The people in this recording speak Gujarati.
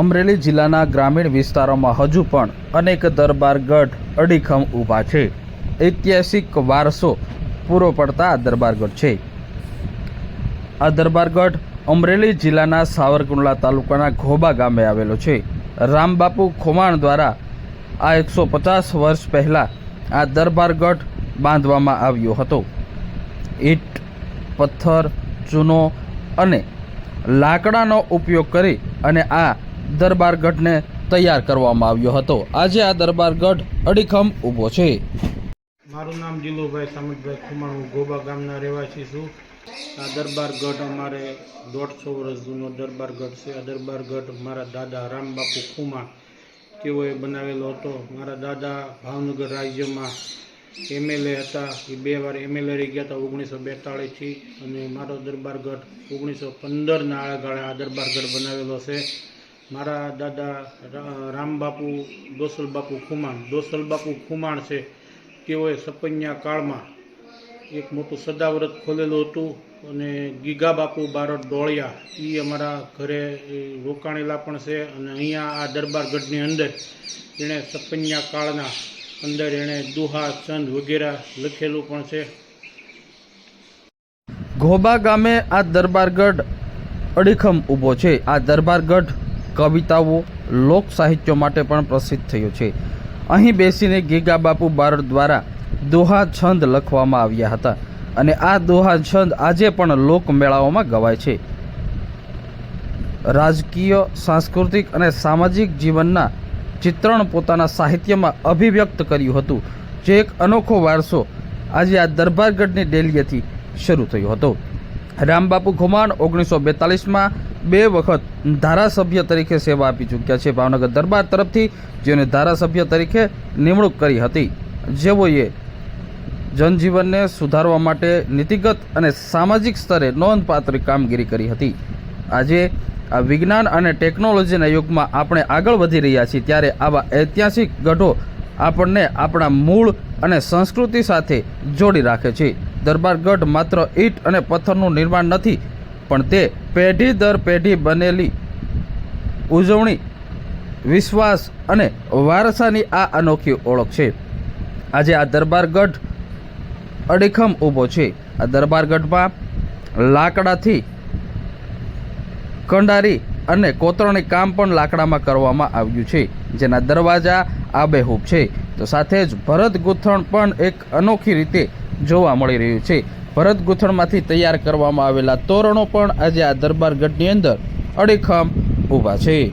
અમરેલી જિલ્લાના ગ્રામીણ વિસ્તારોમાં હજુ પણ અનેક દરબારગઢ અડીખમ ઊભા છે. ઐતિહાસિક વારસો પૂરો પડતા આ દરબારગઢ છે. આ દરબારગઢ અમરેલી જિલ્લાના સાવરકુંડલા તાલુકાના ઘોબા ગામે આવેલો છે. રામબાપુ ખોમાણ દ્વારા આ એકસો પચાસ વર્ષ પહેલાં આ દરબારગઢ બાંધવામાં આવ્યો હતો. ઈંટ, પથ્થર, ચૂનો અને લાકડાનો ઉપયોગ કરી અને આ દરબારગઢને તૈયાર કરવામાં આવ્યો હતો. આજે આ દરબારગઢ અડીખમ ઊભો છે. મારું નામ જીલુભાઈ સમિતભાઈ ખુમાણ. હું ગોબા ગામના રહેવાસી છું. આ દરબારગઢ અમારે દોઢસો વર્ષ જૂનો દરબારગઢ છે. આ દરબારગઢ મારા દાદા રામબાપુ ખુમાણ તેઓએ બનાવેલો હતો. મારા દાદા ભાવનગર રાજ્યમાં એમએલએ હતા. એ બે વાર એમએલએ રહી ગયા હતા ઓગણીસો બેતાળીસથી. અને મારો દરબારગઢ ઓગણીસો પંદરના આળાગાળે આ દરબારગઢ બનાવેલો છે. મારા દાદા રામબાપુ, દોસલબાપુ ખુમાણ. દોસલબાપુ ખુમાણ છે. તેઓએ સપન્યા કાળમાં એક મોટું સદાવ્રત ખોલેલું હતું અને ગીગા બાપુ બારોટ ડોળિયા. એ અમારા ઘરે રોકાણેલા પણ છે અને અહીંયા આ દરબારગઢની અંદર એણે સપન્યા કાળના અંદર એણે દુહા, ચંદ વગેરે લખેલું પણ છે. ઘોબા ગામે આ દરબારગઢ અડીખમ ઊભો છે. આ દરબારગઢ કવિતાઓ લોક સાહિત્ય માટે પણ પ્રસિદ્ધ થયો છે. અહીં બેસીને ગીગા બાપુ બારડ દ્વારા દોહા છંદ લખવામાં આવ્યા હતા અને આ દોહા છંદ આજે પણ લોકમેળાઓમાં ગવાય છે. રાજકીય, સાંસ્કૃતિક અને સામાજિક જીવનના ચિત્રણ પોતાના સાહિત્યમાં અભિવ્યક્ત કર્યું હતું. જે એક અનોખો વારસો આજે આ દરબારગઢની ડેલીએથી શરૂ થયો હતો. રામબાપુ ઘુમાણ ઓગણીસો બેતાલીસમાં બે વખત ધારાસભ્ય તરીકે સેવા આપી ચૂક્યા છે. ભાવનગર દરબાર તરફથી જેઓને ધારાસભ્ય તરીકે નિમણૂક કરી હતી, જેઓએ જનજીવનને સુધારવા માટે નીતિગત અને સામાજિક સ્તરે નોંધપાત્ર કામગીરી કરી હતી. આજે આ વિજ્ઞાન અને ટેકનોલોજીના યુગમાં આપણે આગળ વધી રહ્યા છીએ, ત્યારે આવા ઐતિહાસિક ગઢો આપણને આપણા મૂળ અને સંસ્કૃતિ સાથે જોડી રાખે છે. દરબારગઢ માત્ર ઈંટ અને પથ્થરનું નિર્માણ નથી, પણ તે પેઢી દર પેઢી બનેલી ઉજવણી, વિશ્વાસ અને વારસાની આ અનોખી ઓળખ છે. આજે આ દરબારગઢ અડીખમ ઊભો છે. આ દરબારગઢમાં લાકડાથી કંડારી અને કોતરણી કામ પણ લાકડામાં કરવામાં આવ્યું છે, જેના દરવાજા આબેહૂબ છે. તો સાથે જ ભરત ગૂંથણ પણ એક અનોખી રીતે જોવા મળી રહ્યું છે. ભરત ગૂંથણમાંથી તૈયાર કરવામાં આવેલા તોરણો પણ આજે આ દરબારગઢની અંદર અડીખમ ઊભા છે.